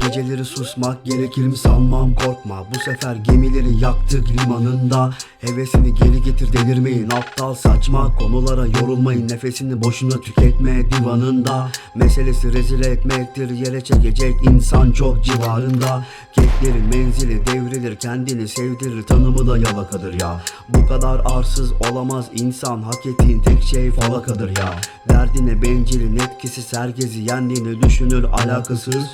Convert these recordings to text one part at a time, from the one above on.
Geceleri susmak gerekir mi sanmam korkma. Bu sefer gemileri yaktık limanında. Hevesini geri getir delirmeyin. Aptal saçma Konulara yorulmayın. Nefesini boşuna tüketme divanında. Meselesi rezil etmektir. Yere çekecek insan çok civarında. Keklerin menzili devrilir kendini sevdirir tanımı da yalakadır ya. Bu kadar arsız olamaz insan hak ettiğin tek şey falakadır ya. Derdine bencilin etkisi herkesi yendiğini düşünür alakasız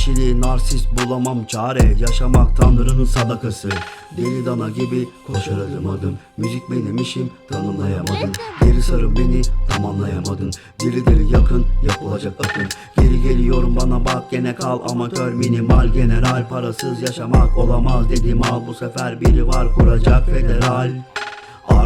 Kişiliği narsist bulamam çare. Yaşamak tanrının sadakası. Deli dana gibi koşar adım. Adım Müzik benim işim tanımlayamadın Geri sarı beni tamamlayamadın. Diri diri yakın yapılacak akın. Geri geliyorum bana bak gene kal. Amatör minimal general. Parasız yaşamak olamaz dedim. Al Bu sefer biri var kuracak federal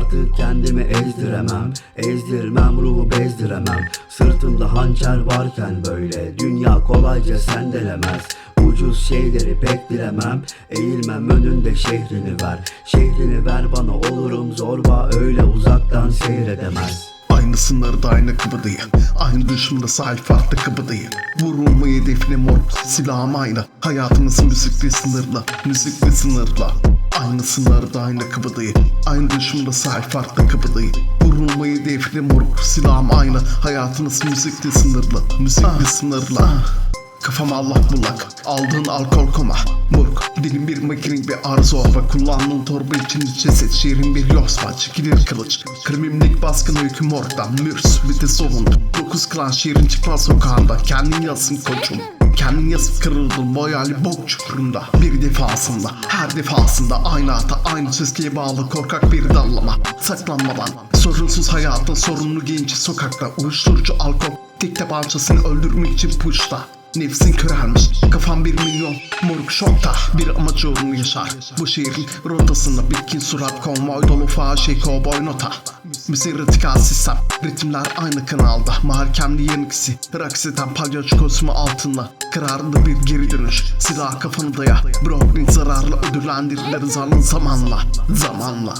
Artık kendimi ezdiremem Ezdirmem ruhu bezdiremem. Sırtımda hançer varken böyle Dünya kolayca sendelemez. Ucuz şeyleri pek bilemem Eğilmem önünde şehrini ver. Şehrini ver bana olurum zorba Öyle uzaktan seyredemez. Aynı sınırda aynı kıbıdayı Aynı düşmanda sahip farklı kıbıdayı Vurulmayı hedefine mor silahım aynı Hayatımız müzikle sınırlı Müzikle sınırlı Aynı sınırda aynı kıbıdayı Aynı düşmanda sahip farklı kıbıdayı Vurulmayı hedefine mor silahım aynı. Hayatımız müzikle sınırlı Müzikle sınırlı. Kafam Allah bulak Aldığın alkol koma. Murk Dilim bir makinik bir arzu. Ve kullandığın torba için ceset. Şiirin bir yosma Çekilir kılıç. Krimimlik baskın öyküm oradan Mürs bir de solundum Dokuz klan şiirin çıkmaz sokağında. Kendin yazsın koçum Kendin yazıp kırıldın bu hayali bok çukurunda. Bir defasında her defasında Aynı hata aynı çizgiye bağlı korkak bir dallama. Saklanmadan Sorunsuz hayatın sorunlu genci sokakta Uyuşturucu alkol Tek tabancasını öldürmek için puşta Nefsin körelmiş Kafam şokta Bir amaç uğrunu yaşar. Bu şehrin rotasında Bitkin surat konvoy dolu faşi kovboy nota. Müzik radikal sistem Ritimler aynı kanalda. Mahkemli yenikisi Raksiden palyaço kosmu altında. Kararında bir geri dönüş Silah kafanı daya. Brooklyn zararla ödüllendirilir zarlı zamanla Zamanla